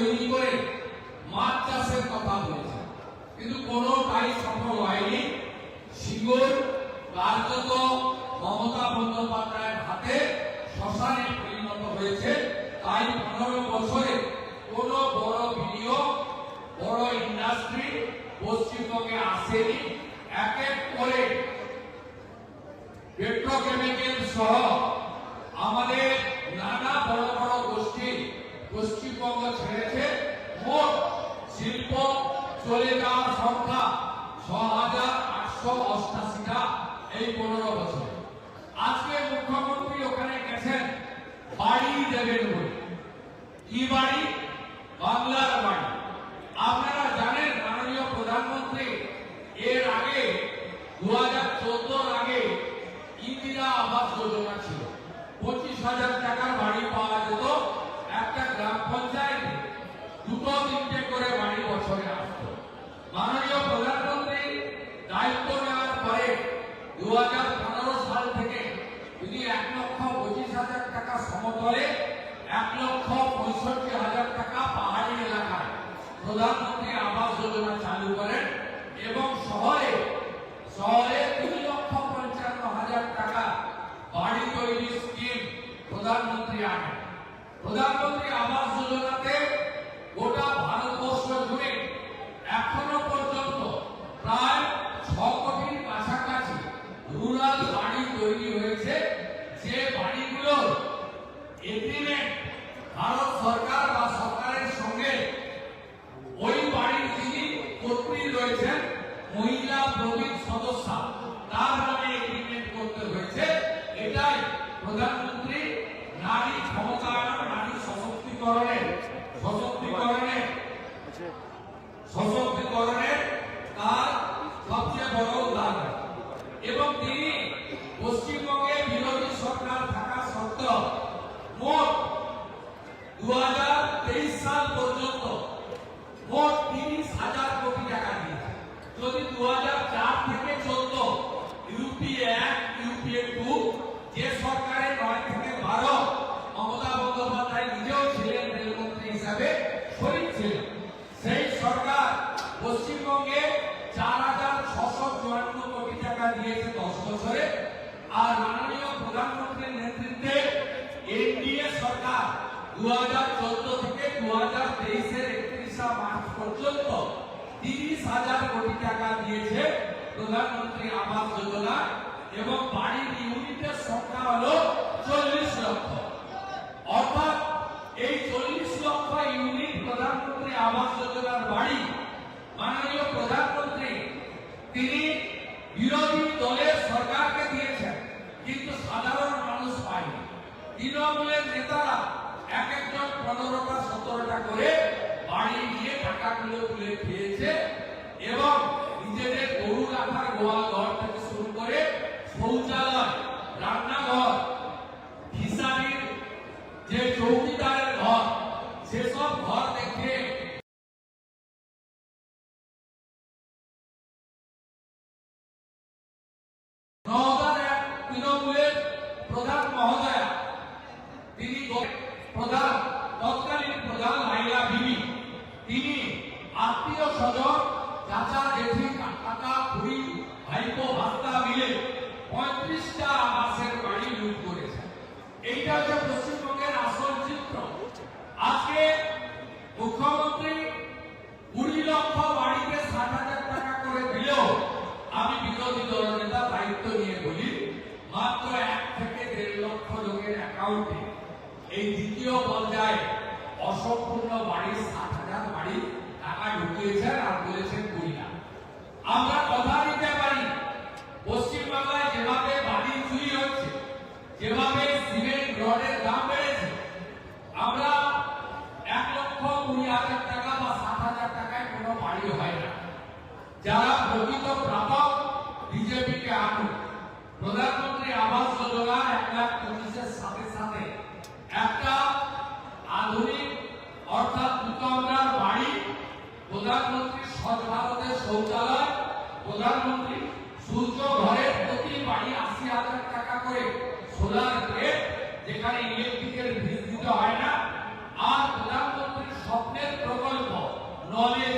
তৈরি করে মাছ চাষের কথা বলেছে। কিন্তু কোনোটাই সফল হয়নি। সিঙ্গুর কার্যত মমতা বন্দ্যোপাধ্যায়ের হাতে শ্মশানে পরিণত হয়েছে। তাই পনেরো বছরে কোনো বড় বিনিয়োগ, বড় ইন্ডাস্ট্রি পশ্চিমবঙ্গে আসেনি। এক এক করে পেট্রোকেমিক্যাল সহ আমাদের নানা বড় বড় গোষ্ঠী পশ্চিমবঙ্গ ছেড়েছে। মোট শিল্প চলে যাওয়ার সংখ্যা ছ হাজার আটশো অষ্টাশিটা এই পনেরো বছরে। আজকে মুখ্যমন্ত্রী ওখানে গেছেন বাড়ি দেবেন বলে কি বাড়ি বাংলার বাড়ি আপনারা জানেন মাননীয় প্রধানমন্ত্রী এর আগে দু হাজার চোদ্দোর আগে ইন্দিরা আবাস যোজনা ছিল পঁচিশ হাজার টাকার বাড়ি পাওয়া যেত একটা গ্রাম পঞ্চায়েতে দুটো তিনটে করে বাড়ি বছরে আসতো মাননীয় প্রধানমন্ত্রী দায়িত্ব নেওয়ার পরে দু হাজার পনেরো সাল থেকে তিনি এক লক্ষ পঁচিশ হাজার টাকা সমতলে এক লক্ষ পঁয়ষট্টি হাজার টাকা পাহাড়ি এলাকায় প্রধানমন্ত্রী আবাস যোজনা চালু করেন এবং শহরে শহরে তিন লক্ষ পঞ্চান্ন হাজার টাকা বাড়ি তৈরি স্কিম প্রধানমন্ত্রী আনেন প্রধানমন্ত্রী আবাস যোজনাতে গোটা ভারতবর্ষ জুড়ে এখনও পর্যন্ত প্রায় ছ কোটির কাছাকাছি রুরাল বাড়ি তৈরি হয়েছে যে বাড়িগুলোর এগ্রিমেন্ট ভারত সরকার বা সরকারের সঙ্গে ওই বাড়ির যিনি কর্মী রয়েছেন মহিলা প্রবীণ সদস্য তার নামে এগ্রিমেন্ট করতে হয়েছে এটাই প্রধানমন্ত্রী নারী ক্ষমতায়ন নারী সশক্তিকরণের সশক্তিকরণের সশক্তিকরণের তার সবচেয়ে বড় উদাহরণ এবং তিনি পশ্চিমবঙ্গে বিরোধী সরকার থাকা সত্ত্বেও মোট দু সাল পর্যন্ত মোট তিরিশ হাজার কোটি টাকা দিয়েছে যদি দু থেকে চোদ্দ ইউপি এক ইউপি টু যে সরকারের নয় থেকে বারো মমতা বন্দ্যোপাধ্যায় নিজেও ছিলেন রেলমন্ত্রী হিসাবে শরিক ছিলেন সেই সরকার পশ্চিমবঙ্গে চার হাজার ছশো চুয়ান্ন কোটি টাকা দিয়েছে দশ বছরে আর মাননীয় প্রধানমন্ত্রীর নেতৃত্বে এনডিএ সরকার দু হাজার চোদ্দ থেকে দু হাজার তেইশের একত্রিশা মার্চ পর্যন্ত তিরিশ হাজার কোটি টাকা দিয়েছে প্রধানমন্ত্রী আবাস যোজনা এবং বাড়ির ইউনিটের সংখ্যা হলো চল্লিশ লক্ষ। অর্থাৎ এই চল্লিশ লক্ষ ইউনিট প্রধানমন্ত্রী আবাস যোজনার বাড়ি, মাননীয় প্রধানমন্ত্রী, তিনি বিরোধী দলের সরকারকে দিয়েছেন, কিন্তু সাধারণ মানুষ পায়নি। তৃণমূলের নেতারা এক একজন পনেরোটা, সতেরোটা করে বাড়ি নিয়ে টাকাগুলো তুলে খেয়েছে এবং নিজেদের গরু রাখার গোয়াল, ঘর থেকে শুরু করে শৌচালয়, রান্নাঘর ফিসারির যে চৌকিদারের ঘর, সেসব ঘর দেখে নওগাঁর এক তৃণমূলের প্রধান মহোদয়া তিনি গ- প্রধান তৎকালীন প্রধান লাইলা বিবি তিনি আত্মীয় স্বজন চাচা জেঠি কাকা খুড়ি ভাইপো ভাস্তা মিলে পঁয়ত্রিশটা আবাসের বাড়ি লুট করেছে এইটা হচ্ছে পশ্চিমবঙ্গের আসল চিত্র আজকে মুখ্যমন্ত্রী কুড়ি লক্ষ বাড়িতে ষাট হাজার টাকা করে দিলেও আমি বিরোধী দলনেতা দায়িত্ব নিয়ে বলি মাত্র এক থেকে দেড় লক্ষ লোকের অ্যাকাউন্টে এই দ্বিতীয় পর্যায়ে অসম্পূর্ণ বাড়ির ষাট হাজার বাড়ি টাকা ঢুকিয়েছেন আর বলেছেন কুড়ি লাখ আমরা কথা দিতে পারি, পশ্চিমবাংলায় যেভাবে বাড়ি চুরি হচ্ছে, যেভাবে সিমেন্ট, রডের দাম বেড়েছে, আমরা এক লক্ষ কুড়ি হাজার টাকা বা সাত হাজার টাকায় কোনো বাড়ি হয় না। যারা প্রকৃত প্রাপক বিজেপিকে আনুন প্রধানমন্ত্রী আবাস যোজনা এক লাখ পঁচিশের সাথে সাথে একটা আধুনিক অর্থাৎ দুতমরার বাড়ি প্রধানমন্ত্রী স্বচ্ছ ভারতের শৌচালয় প্রধানমন্ত্রী সূর্য ঘরের প্রতি বাড়ি আশি হাজার টাকা করে সোলার প্লেট যেখানে ইলেকট্রিকের বিল দিতে হয় না। আর প্রধানমন্ত্রীর স্বপ্নের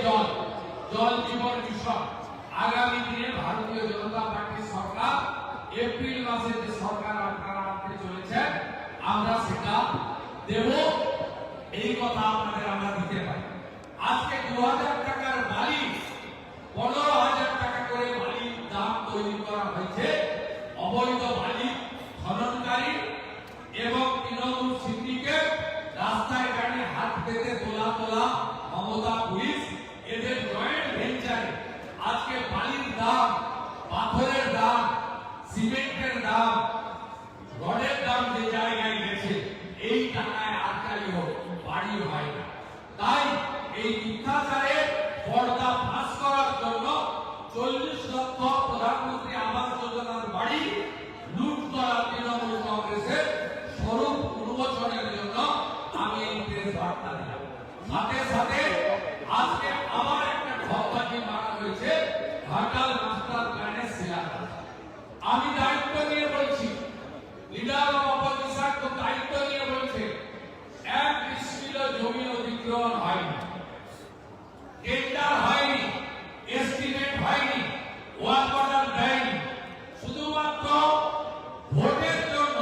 জল জল জীবন মিশন। আগামী দিনে ভারতীয় জনতা পার্টি সরকার, এপ্রিল মাসে যে সরকার আপনারা আনতে চলেছেন, আমরা সেটা দেব। এই কথা আপনাদের আমরা দিতে পারি। আজকে দু হাজার টাকার বালি পনেরো হাজার অবৈধ বালি খননকারী এবং তৃণমূল সিন্ডিকেট রাস্তায় গাড়ি হাত পেতে তোলা তোলা মমতা পুলিশ, এদের জয়েন্ট ভেঞ্চারে আজকে বালির দাম, পাথরের দাম সিমেন্টের দাম রডের দাম যে জায়গায় গেছে এই টাকায় আটকালি হোক বাড়ি হয় না তাই এই মিথ্যাচারে পর্দা ফাঁস করার জন্য চল্লিশ লক্ষ প্রধানমন্ত্রী আবাস যোজনার বাড়ি লুট করা তৃণমূল কংগ্রেসের স্বরূপ উন্মোচনের জন্য আমি এই প্রেস বার্তা দিলাম সাথে সাথে আজকে আবার একটা মারা হয়েছে, ঘাটাল মাস্টার প্ল্যানের আমি দায়িত্ব নিয়ে বলছি, লিডার অফ তো দায়িত্ব নিয়ে বলছে, এক ডিসমিল জমি অধিগ্রহণ হয়নি। টেন্ডার হয়নি এস্টিমেট হয়নি ওয়ার্ক অর্ডার দেয়নি শুধুমাত্র ভোটের জন্য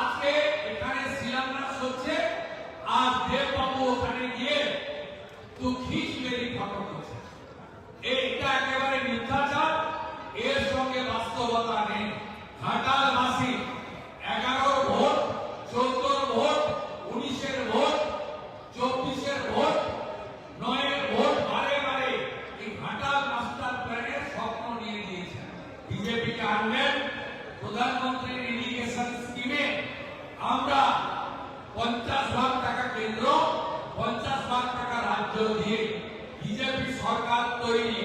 আজকে এখানে শিলান্যাস হচ্ছে আর দেববাবু ওখানে গিয়ে তো খিচ মেরি ফটো করছে এইটা একেবারে মিথ্যাচার এর সঙ্গে বাস্তবতা নেই ঘাটাল মাসি এগারোর ভোট চোদ্দোর ভোট উনিশের ভোট চব্বিশের ভোট নয়ের ভোট বারে বারে এই ঘাটাল মাস্টার প্ল্যানের স্বপ্ন নিয়ে দিয়েছেন বিজেপিকে আনলেন প্রধানমন্ত্রীর ইরিগেশন স্কিমে আমরা পঞ্চাশ ভাগ টাকা কেন্দ্র, পঞ্চাশ ভাগ টাকা রাজ্য দিয়ে বিজেপি সরকার তৈরি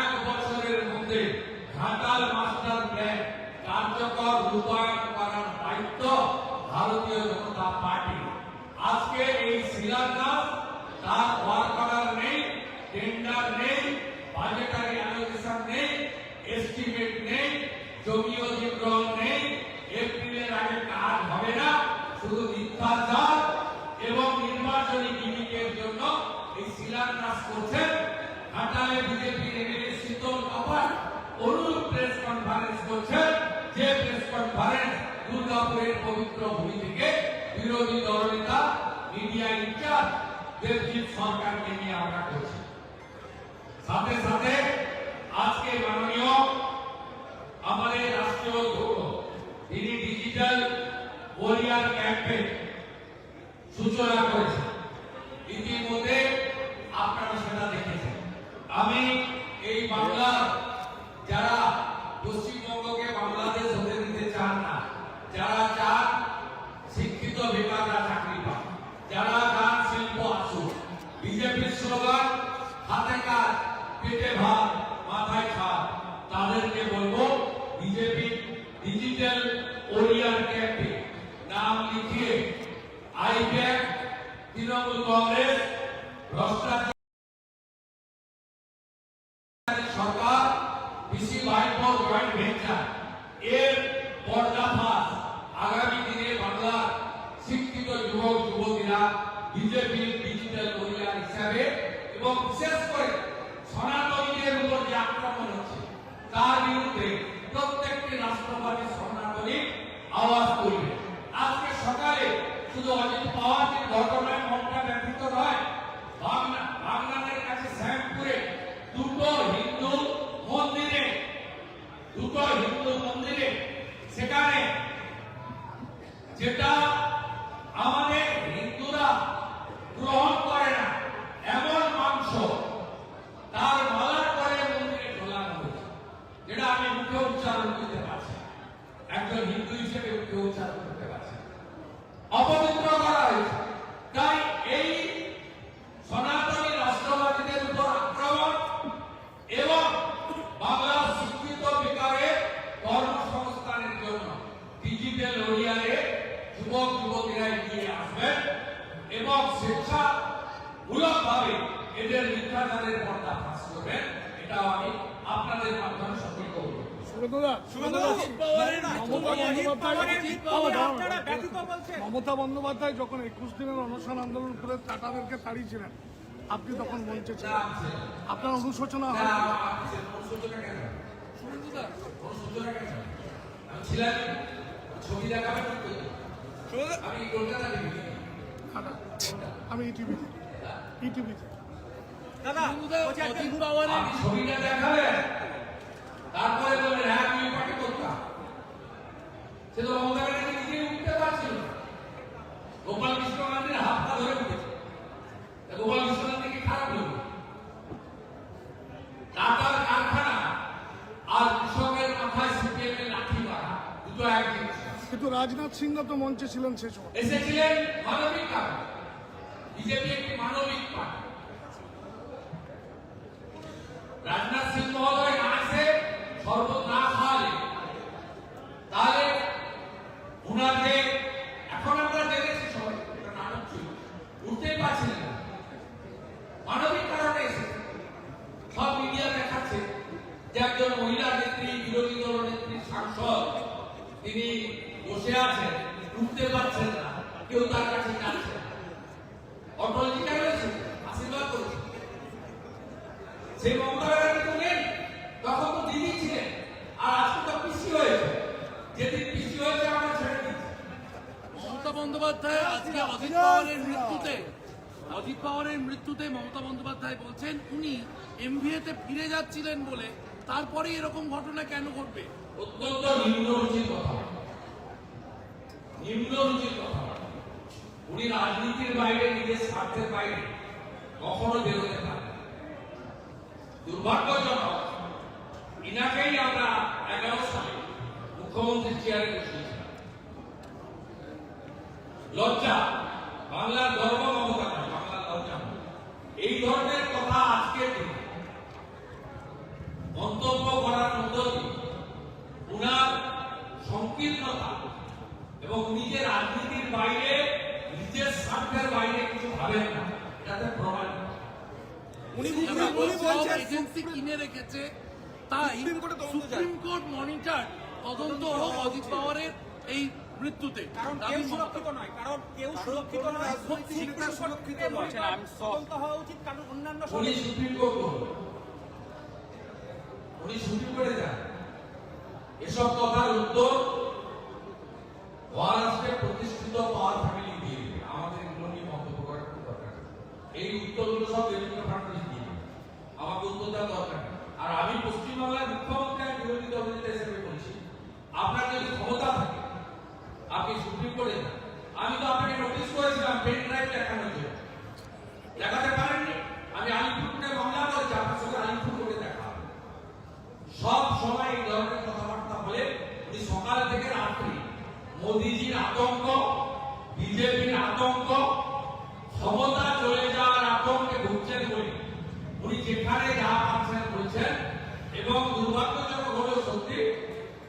এক বছরের মধ্যে ঘাটাল মাস্টার প্ল্যান কার্যকর রূপায়ণ করার দায়িত্ব ভারতীয় জনতা পার্টি। আজকে এই শিলান্যাস, তার অর্ডার নেই, টেন্ডার নেই বাজেটারি করছেন যে প্রেস কনফারেন্স দুর্গাপুরের পবিত্র ভূমি থেকে বিরোধী দলনেতা, মিডিয়া ইনচার্জ দেবজিৎ সরকারকে নিয়ে আমরা করছি। সাথে সাথে আজকে মাননীয় আমাদের রাষ্ট্রীয় অধ্যক্ষ, তিনি ডিজিটাল ওরিয়ার ক্যাম্পেইন সূচনা করেছেন। ইতিমধ্যে আপনারা সেটা দেখেছেন। আমি এই বাংলার যারা পশ্চিমবঙ্গকে বাংলাদেশ হতে দিতে চান না। যারা চান শিক্ষিত বেকাররা চাকরি পান যারা চান শিল্প আসুক বিজেপির স্লোগান, হাতে কাজ, পেটে ভাত, মাথায় ছাদ। তাদেরকে বলব, বিজেপি ডিজিটাল ওরিয়ার ক্যাম্পে নাম লিখিয়ে আইপ্যাক তৃণমূল কংগ্রেস, ভ্রষ্টাচার সরকার কৃষি ভাইপো জয়েন্ট ভেঞ্চার এর পর্দাফাশ আগামী দিনে বাংলার শিক্ষিত যুবক যুবতীরা বিজেপির ডিজিটাল ওরিয়ার হিসাবে এবং বিশেষ করে সনাতনীদের উপর যে আক্রমণ হচ্ছে তার বিরুদ্ধে প্রত্যেকটি রাষ্ট্রবাদী সনাতনী আওয়াজ তুলবে আজকে সকালে শুধু অজিত পাওয়ারের ঘটনায় মনটা ব্যথিত নয় বাংলা বাংলাদেশের কাছে শ্যামপুরে দুটো হিন্দু মন্দিরে দুটো হিন্দু মন্দিরে সেখানে যেটা আমাদের হিন্দুরা গ্রহণ করে না এমন মাংস তার মালা করে মন্দিরে ঢোলানো হয়েছে যেটা আমি মুখে উচ্চারণ করতে পারছি না। একজন হিন্দু হিসেবে মুখে উচ্চারণ করতে পারছি না। অপবিত্র করা হয়েছে তাই এই সনাতনী রাষ্ট্রবাদীদের উপর আক্রমণ এবং বাংলার শিক্ষিত বেকারের কর্মসংস্থানের জন্য ডিজিটাল ওরিয়ারে যুবক এগিয়ে আসবেন এবং শিক্ষা মূলকভাবে এদের মিথ্যাচারের পর্দা ফাঁস করবেন এটাও আমি আপনাদের মাধ্যমে সতর্ক করব মমতা বন্দ্যোপাধ্যায় যখন একুশ দিনের অনশন আন্দোলন করে টাটাদেরকে তাড়িয়েছিলেন আপনি তখন মঞ্চে ছিলেন। আপনার অনুশোচনা হয়। ছবি দেখাবে ঠিক করে। আমি ইটিভিতে থেকে দাদা, ছবিটা দেখাবেন তারপরে বলবেন হ্যাঁ আমি পার্টি করতাম সে তো মমতা ব্যানার্জি নিজে উঠতে পারছিল গোপাল কৃষ্ণ গান্ধীর হাত ধরে উঠেছে তা গোপাল কৃষ্ণ গান্ধী কি খারাপ লোক টাটার কারখানা আর কৃষকের মাথায় সিপিএম এর লাঠি মারা দুটো এক জিনিস না। কিন্তু রাজনাথ সিংহ তো মঞ্চে ছিলেন সে সময়। এসেছিলেন মানবিক বিজেপি একটি মানবিক রাজনাথ সিং মহোদয় আসে শরবত না খাওয়ালে। তাহলে উনার যে এখন আমরা জেনেছি সবাই নাটক ছিল। উঠতেই পারছিলেন মানবিক কারণে এসেছে। সব মিডিয়া দেখাচ্ছে যে একজন মহিলা নেত্রী, বিরোধী দল নেত্রী সাংসদ, তিনি বসে আছেন উঠতে পারছেন না কেউ তার কাছে যাচ্ছে না। অটলজি কেন এসেছে? আশীর্বাদ করেছে সেই মমতা ব্যানার্জি তো নেই তখন তো দিদি ছিলেন আর আজকে তো পিসি হয়েছে। যেদিন পিসি হয়েছে আমরা ছেড়ে দিচ্ছি। মমতা বন্দ্যোপাধ্যায় আজকে অজিত পাওয়ারের মৃত্যুতে অজিত পাওয়ারের মৃত্যুতে মমতা বন্দ্যোপাধ্যায় বলছেন উনি এমভিএতে ফিরে যাচ্ছিলেন বলে তারপরে এরকম ঘটনা কেন ঘটবে? অত্যন্ত নিম্ন রুচির কথা। নিম্ন রুচির কথা উনি রাজনীতির বাইরে নিজের স্বার্থের বাইরে কখনো বেরোতে পারেন না। দুর্ভাগ্যজনক ইনাকেই আমরা এগারো সালে মুখ্যমন্ত্রীর চেয়ারে বসিয়েছিলাম লজ্জা বাংলার গর্ব মমতা নয়, বাংলার লজ্জা নয়। এই ধরনের কথা আজকের দিনে মন্তব্য করার মধ্য দিয়ে উনার সংকীর্ণতা এবং নিজের রাজনীতির বাইরে নিজের স্বার্থের বাইরে কিছু ভাবেন না এটাতে প্রমাণ উনি উনি উনি বলছেন এজেন্সি কিনে রেখেছে তাই সুপ্রিম কোর্টে তদন্ত চায়। সুপ্রিম কোর্ট মনিটর তদন্ত হোক অজিত পাওয়ারের এই মৃত্যুতে কারণ দাবি কেউ মমতা। সুরক্ষিত নয় কারণ কেউ সুরক্ষিত নয় সুরক্ষিত নয়। তদন্ত হওয়া উচিত কারণ অন্যান্য উনি সুপ্রিম কোর্ট উনি সুপ্রিম কোর্টে যান। এসব কথার উত্তর মহারাষ্ট্রে প্রতিষ্ঠিত পাওয়ার ফ্যামিলি দিয়ে আমাদের এগুলো নিয়ে মন্তব্য করার কোনো দরকার এই উত্তরগুলো সব দেবেন্দ্র ফাডনবিস দিয়ে আমাকে উত্তর দেওয়ার দরকার আর আমি পশ্চিমবাংলার মুখ্যমন্ত্রী বিরোধী দলনেতা হিসেবে বলছি আপনার যদি ক্ষমতা থাকে আপনি সুপ্রিম কোর্টে যান। আমি তো আপনাকে নোটিশ করেছিলাম পেন ড্রাইভ দেখানোর জন্য। দেখাতে পারেননি? আমি আলিপুরকে মামলা করেছি আপনার সঙ্গে আলিপুর করে দেখা হবে। সব সময় এই ধরনের কথাবার্তা বলে উনি সকাল থেকে রাত্রি মোদিজির আতঙ্ক, বিজেপির আতঙ্ক ক্ষমতা চলে যাওয়ার আতঙ্কে ভুগছেন বলে উনি যেখানে যা পাচ্ছেন বলছেন এবং দুর্ভাগ্যজনক হলেও সত্যি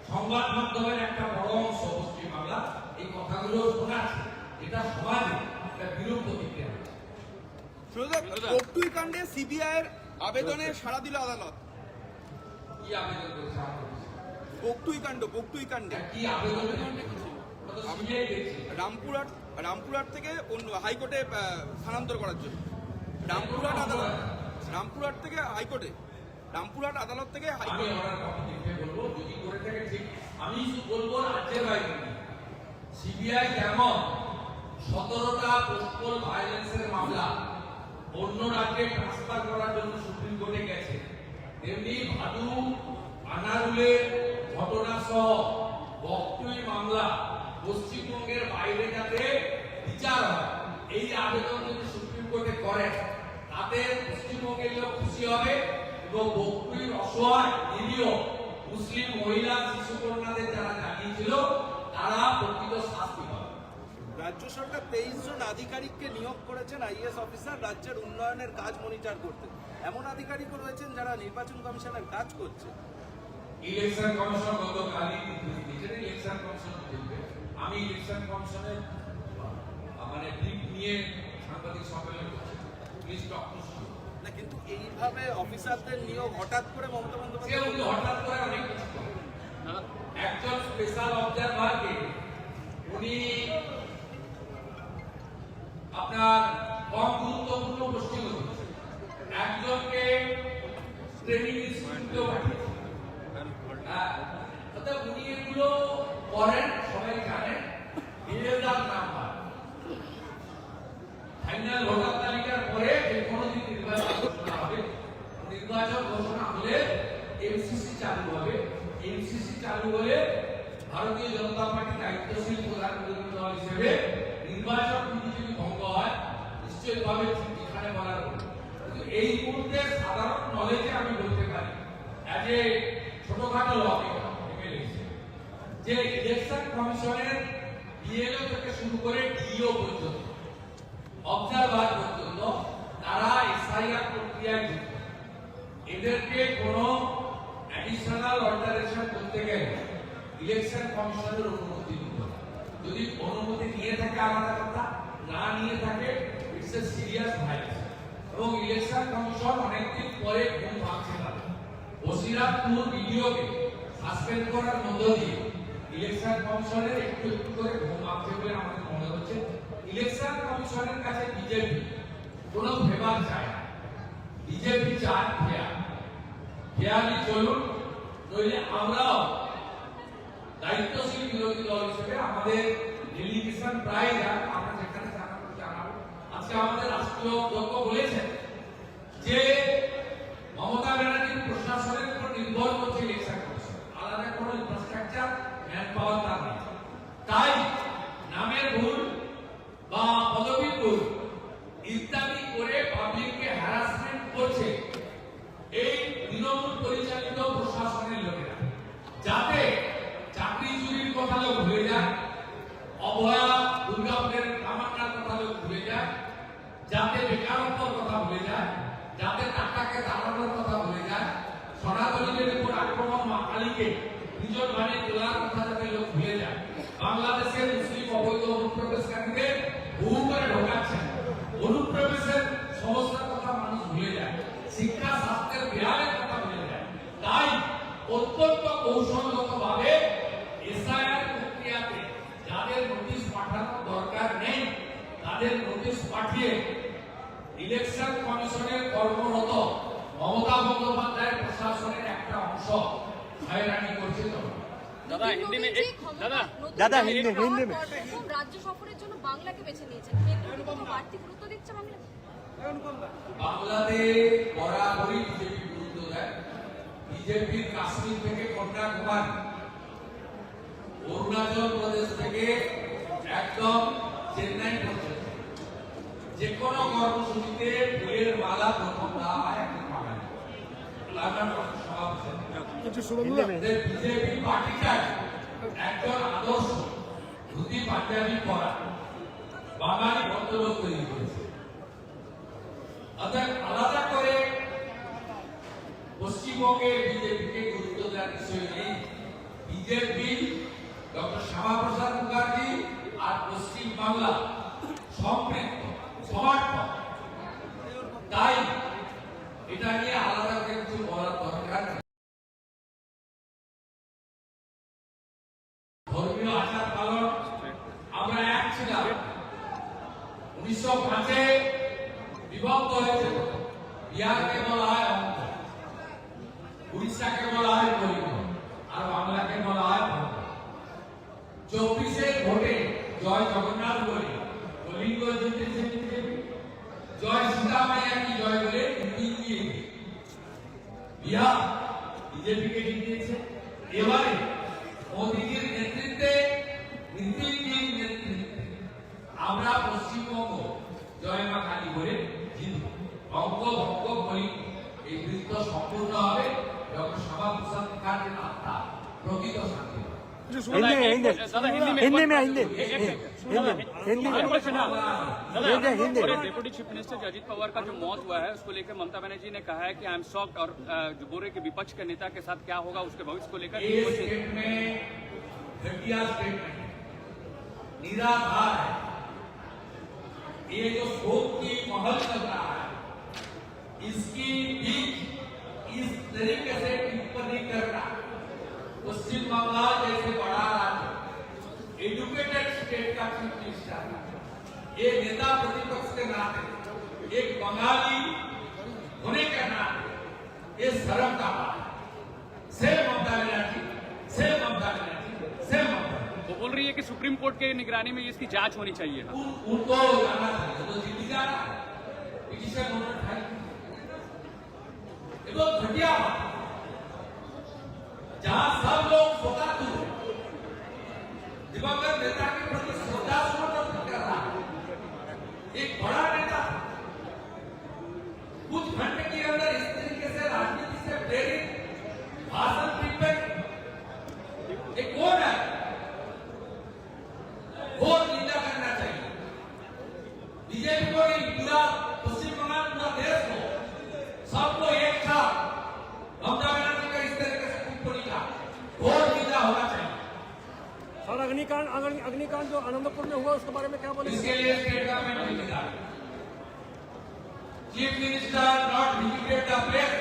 সংবাদ মাধ্যমের একটা বড় অংশ পশ্চিম বাংলা এই কথাগুলো শোনাচ্ছে। এটা সমাজে একটা বিরূপ প্রতিক্রিয়া। আছে। কাণ্ডে সিবিআই এর আবেদনে সাড়া দিল আদালত। কি আবেদন করেছে কাণ্ড পটুই কাণ্ডে। কি আবেদন। রামপুরহাট রামপুরহাট থেকে অন্য হাইকোর্টে স্থানান্তর করার জন্য। রামপুরহাট আদালত রামপুরহাট থেকে হাইকোর্টে। রামপুরহাট আদালত থেকে হাইকোর্টে। ওনার কপি দেখে বলব যদি করে থাকে ঠিক আমি বলব সিবিআই যেমন সতেরোটা পোস্টাল ভায়োলেন্সের মামলা। অন্য রাজ্যে ট্রান্সফার করার জন্য সুপ্রিম কোর্টে গেছে। তেমনি ভাদু আনারুলের ঘটনা সহ বক্তব্য মামলা পশ্চিমবঙ্গের বাইরে যাতে বিচার হয়, এই আবেদন যদি সুপ্রিম কোর্টে করে, তাতে পশ্চিমবঙ্গের লোক খুশি হবে এবং বক্তব্যের অসহায়, নিরীহ মুসলিম, মহিলা, শিশু, কন্যাদের যারা জানিয়েছিল তারা প্রকৃত শাস্তি পাবে। রাজ্য সরকার তেইশ জন আধিকারিককে নিয়োগ করেছেন আইএস অফিসার রাজ্যের উন্নয়নের কাজ মনিটর করতে। এমন আধিকারিকও রয়েছেন যারা নির্বাচন কমিশনের কাজ করছে। ইলেকশন কমিশন গতকালই নির্দেশ ইলেকশন কমিশন দেখবে আমি ইলেকশন কমিশনের মানে দিক নিয়ে সাংবাদিক সম্মেলন করছি প্লিজ টক না কিন্তু এইভাবে অফিসারদের নিয়োগ হঠাৎ করে মমতা বন্দ্যোপাধ্যায় হঠাৎ করে অনেক কিছু। একজন স্পেশাল অবজারভারকে উনি আপনার কম গুরুত্বপূর্ণ প্রশ্ন একজনকে ট্রেনিং ইনস্টিটিউটে হ্যাঁ, উনি এগুলো করেন সবাই জানেন। নাম্বার ফাইনাল ভোটার তালিকা দায়িত্বশীল প্রধান বিরোধী দল হিসেবে নির্বাচন বিধি যদি ভঙ্গ হয় নিশ্চয়ই ভাবে এখানে বলার কিন্তু এই মুহূর্তে সাধারণ নলেজে আমি বলতে পারি অ্যাজ এ ছোটখাটো এমএলএ যে ইলেকশন কমিশনের বিএলও থেকে শুরু করে ডিও পর্যন্ত অবজারভার পর্যন্ত তারা এসআইআর প্রক্রিয়ায় যুক্ত এদেরকে কোনো অ্যাডিশনাল অল্টারেশন করতে গেলে ইলেকশন কমিশনের অনুমতি নিতে যদি অনুমতি নিয়ে থাকে আলাদা কথা, না নিয়ে থাকে ইটস এ সিরিয়াস ভাইরাস এবং ইলেকশন কমিশন অনেকদিন পরে ঘুম ভাঙছে না বসিরামপুর ভিডিওকে সাসপেন্ড করার মধ্য দিয়ে ইলেকশন কমিশনের একটু একটু করে ঘুম ভাঙছে বলে আমাদের মনে হচ্ছে। ইলেকশন কমিশনের কাছে বিজেপি কোনো ফেভার চায় না। বিজেপি চায় ফেয়ার ফেয়ারলি চলুন, নইলে আমরাও দায়িত্বশীল বিরোধী দল হিসেবে আমাদের ডেলিগেশন প্রায় যান আমরা যেখানে জানাব। আজকে আমাদের রাষ্ট্রীয় অধ্যক্ষ বলেছেন যে মমতা ব্যানার্জির প্রশাসনের উপর নির্ভর করছে ইলেকশন কমিশন আলাদা কোনো ইনফ্রাস্ট্রাকচার ম্যান পাওয়ার তার নেই। তাই নামের ভুল বা পদবীর ভুল ইত্যাদি করে পাবলিককে হ্যারাসমেন্ট করছে এই তৃণমূল পরিচালিত প্রশাসনের লোকেরা যাতে চাকরি চুরির কথা লোক ভুলে যায় অভয়া দুর্গাপুরের কামান্নার কথা লোক ভুলে যায় যাতে বেকারত্বর কথা ভুলে যায় যাতে টাকাকে দাঁড়ানোর কথা ভুলে যায় সনাতনীদের উপর আক্রমণ মা কালীকে নিজের বাড়ি তোলার কথা যাতে লোক ভুলে যায় বাংলাদেশের মুসলিম অবৈধ অনুপ্রবেশকারীদের বহু করে ঢোকাচ্ছেন অনুপ্রবেশের সমস্যার কথা মানুষ ভুলে যায় শিক্ষা স্বাস্থ্যের বিহারের কথা ভুলে যায় তাই অত্যন্ত কৌশলগতভাবে এসআইআর প্রক্রিয়াতে যাদের নোটিশ পাঠানোর দরকার নেই তাদের নোটিশ পাঠিয়ে ইলেকশন কমিশনের কর্মরত মমতা বন্দ্যোপাধ্যায়ের প্রশাসনের একটা অংশ হয়রানি করছে দাদা হিন্দি দাদা। দাদা হিন্দি রাজ্য সফরের জন্য বাংলাকে বেছে নিয়েছেন। বাংলাদেশ বরাবরই বিজেপি গুরুত্ব দেয়। বিজেপির কাশ্মীর থেকে কন্যাকুমারী অরুণাচল প্রদেশ থেকে একদম চেন্নাই পর্যন্ত। যে কোনো কর্মসূচিতে ফুলের মালা প্রথম দেওয়া হয় একজন বাঙালি বিজেপি পার্টিটার একজন আদর্শ ধুতি পাঞ্জাবি পরা। বাঙালি ভদ্রলোক তৈরি করেছে। অর্থাৎ আলাদা করে পশ্চিমবঙ্গে বিজেপিকে গুরুত্ব দেওয়ার বিষয় নেই। বিজেপি, ডক্টর শ্যামাপ্রসাদ মুখার্জি আর পশ্চিম বাংলা সম্পৃক্ত সমর্থক তাই এটা নিয়ে আলাদা করে কিছু বলার দরকার ধর্মীয় আচার পালন আমরা এক ছিলাম। উনিশশো পাঁচে বিভক্ত হয়েছে বিহারকে বলা হয় উড়িষ্যাকে বলা হয় কলিঙ্গ আর বাংলাকে বলা হয় চব্বিশের ভোটে জয় জগন্নাথ বলে কলিঙ্গ জিতেছে বিজেপি জয় সীতামাইয়া কি জয় বলে বিহার বিজেপিকে জিতিয়েছে এবারে মোদীজির নেতৃত্বে নীতিজির নেতৃত্বে আমরা পশ্চিমবঙ্গ জয় মা কালী বলে জিতব। অঙ্ক ভঙ্গ করি এই বৃত্ত সম্পূর্ণ হবে। ডক্টর শ্যামা প্রসাদ মুখার্জির আত্মা প্রকৃত শান্তি পাবে। বলছি हिंदी শুভেন্দুদা में हिंदी दादा, हिंदी में- हिंदी में हिंदी हिंदी हिंदी में हिंदी हिंदी और deputy chief minister Ajit Pawar का जो मौत हुआ है उसको लेकर ममता बनर्जी ने कहा है कि आई एम शॉक्ड और अ, जो बोल रहे कि विपक्ष के नेता के साथ क्या होगा उसके भविष्य को लेकर ये स्टेट में घटिया स्टेटमेंट निराधार है ये जो शोक की महल चल रहा है इसकी भी इस तरीके से टिप्पणी करना पश्चिम बंगाल जैसे बड़ा राज्य एजुकेटेड स्टेट का चीफ मिनिस्टर ये नेता प्रतिपक्ष के नाते एक बंगाली होने के नाते ये शर्म का बात है। से ममता बनर्जी से ममता बनर्जी से ममता वो बोल रही है कि सुप्रीम कोर्ट के निगरानी में इसकी जाँच होनी चाहिए। उनको जाना चाहिए तो दिल्ली जा रहा है। तो घटिया बात। जहाँ सब लोग स्वतंत्र दिवंगत अग्निकांड अग्निकांड जो आनंदपुर में हुआ, उसके बारे में क्या बोले इसके लिए स्टेट गवर्नमेंट जिम्मेदार chief minister not visited the place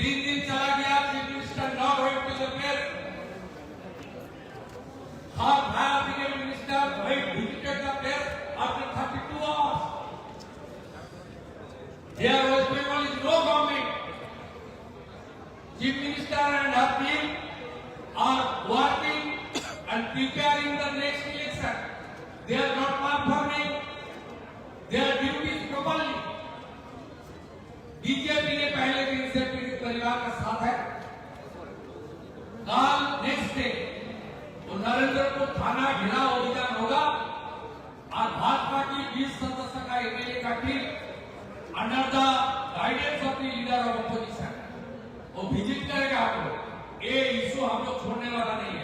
तीन दिन चला गया chief minister not went to the place her Bhaya minister went visited the place after 32 hours Here West Bengal is no government. Chief Minister and her team are working and preparing the next election. They are not performing their duties properly. BJP ने पहले दिन से पीड़ित परिवार का साथ है कल नेक्स्ट डे वो नरेंद्रपुर थाना घेराव अभियान होगा और भाजपा की 20 सदस्य का एमएलए का team under the guidance of the leader of opposition वो विज़िट करेगा हम लोग छोड़ने वाला नहीं है।